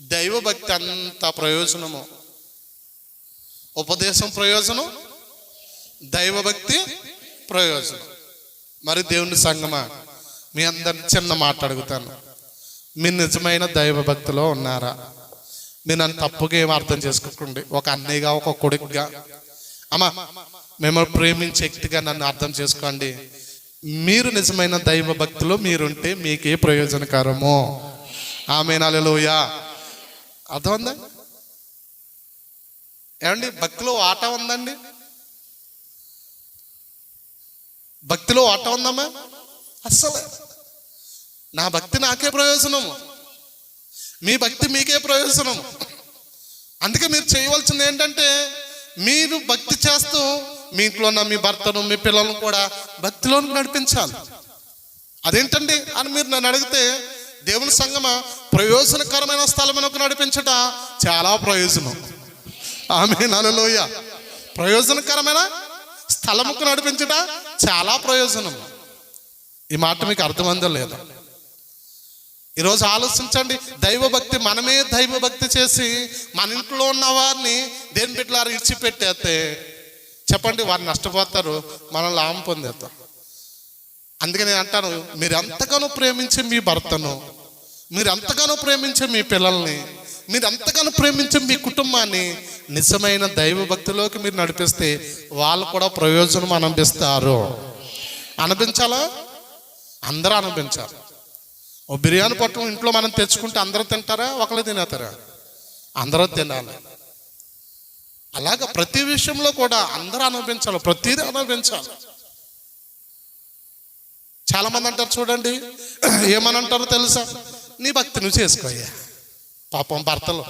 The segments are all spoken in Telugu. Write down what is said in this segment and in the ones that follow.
దైవభక్తి అంత ప్రయోజనము? ఉపదేశం ప్రయోజనం దైవభక్తి ప్రయోజనం. మరి దేవుని సంగమా? మీ అందరిని చిన్న మాట అడుగుతాను. మీరు నిజమైన దైవభక్తిలో ఉన్నారా? మీ నన్ను తప్పుగా ఏం అర్థం చేసుకోకండి. ఒక అన్నయ్యగా ఒక కొడుకుగా. అమ్మా మిమ్మల్ని ప్రేమించే వ్యక్తిగా నన్ను అర్థం చేసుకోండి. మీరు నిజమైన దైవ భక్తిలో మీరుంటే మీకే ప్రయోజనకరము. ఆమె నలలోయ అర్థమైందా? ఏమండి భక్తిలో ఆట ఉందండి? భక్తిలో ఆట ఉందమ్మా? అస్సలు. నా భక్తి నాకే ప్రయోజనము మీ భక్తి మీకే ప్రయోజనము అందుకే మీరు చేయవలసింది ఏంటంటే మీరు భక్తి చేస్తూ మీ ఇంట్లో ఉన్న మీ భర్తను మీ పిల్లలను కూడా భక్తిలోనికి నడిపించాలి. అదేంటండి అని మీరు నన్ను అడిగితే దేవుని సంగమ ప్రయోజనకరమైన స్థలమునకు నడిపించట చాలా ప్రయోజనం. ఆమె నలలోయ ప్రయోజనకరమైన స్థలముకు నడిపించట చాలా ప్రయోజనం. ఈ మాట మీకు అర్థమందో లేదా. ఈరోజు ఆలోచించండి దైవభక్తి మనమే దైవభక్తి చేసి మన ఇంట్లో ఉన్న వారిని దేని బిడ్డలారు ఇడిచిపెట్టేస్తే చెప్పండి వారు నష్టపోతారు మనం లాభం పొందేస్తాం అందుకే నేను అంటాను మీరు ఎంతగానో ప్రేమించి మీ భర్తను మీరు ఎంతగానో ప్రేమించే మీ పిల్లల్ని మీరు ఎంతగానో ప్రేమించే మీ కుటుంబాన్ని నిజమైన దైవ భక్తిలోకి మీరు నడిపిస్తే వాళ్ళు కూడా ప్రయోజనం అనిపిస్తారు. అనిపించాలా? అందరూ అనిపించాలి ఓ బిర్యానీ పట్టం ఇంట్లో మనం తెచ్చుకుంటే అందరూ తింటారా? ఒకళ్ళు తినేస్తారా? అందరూ తినాలి. అలాగ ప్రతి విషయంలో కూడా అందరూ అనుభవించాలి ప్రతిదీ అనుభవించాలి చాలామంది అంటారు చూడండి ఏమని అంటారో తెలుసా? నీ భక్తి నువ్వు చేసుకోయ్యా. పాపం భర్తలు.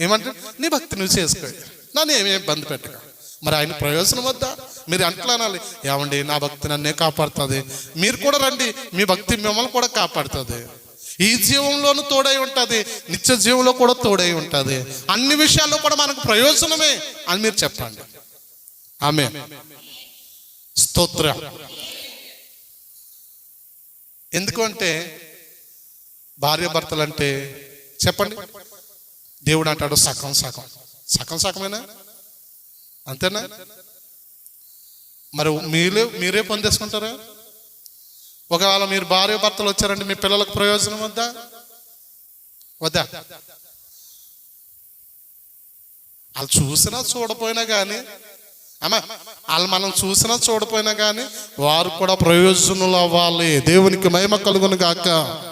ఏమంటారు నీ భక్తి నువ్వు చేసుకోయ్యా. నన్ను ఏమీ ఇబ్బంది పెట్టక. మరి ఆయన ప్రయోజనం వద్దా? మీరు అంటలా అనాలి. ఏమండి నా భక్తి నన్నే కాపాడుతుంది. మీరు కూడా రండి మీ భక్తి మిమ్మల్ని కూడా కాపాడుతుంది. ఈ జీవంలోనూ తోడై ఉంటుంది నిత్య జీవంలో కూడా తోడై ఉంటుంది. అన్ని విషయాల్లో కూడా మనకు ప్రయోజనమే అని మీరు చెప్పండి. ఆమె స్తోత్ర. ఎందుకంటే భార్య భర్తలు అంటే చెప్పండి. దేవుడు అంటాడు సగం సగం. సగం సగమేనా? అంతేనా? మరి మీరే మీరే పొందేసుకుంటారా? ఒకవేళ మీరు భార్య భర్తలు వచ్చారంటే మీ పిల్లలకు ప్రయోజనం వద్దా? వద్దా? వాళ్ళు చూసినా చూడపోయినా కానీ అమ్మా వాళ్ళు మనం చూసినా చూడపోయినా కానీ వారు కూడా ప్రయోజనులు అవ్వాలి. దేవునికి మహిమ కలుగును గాక.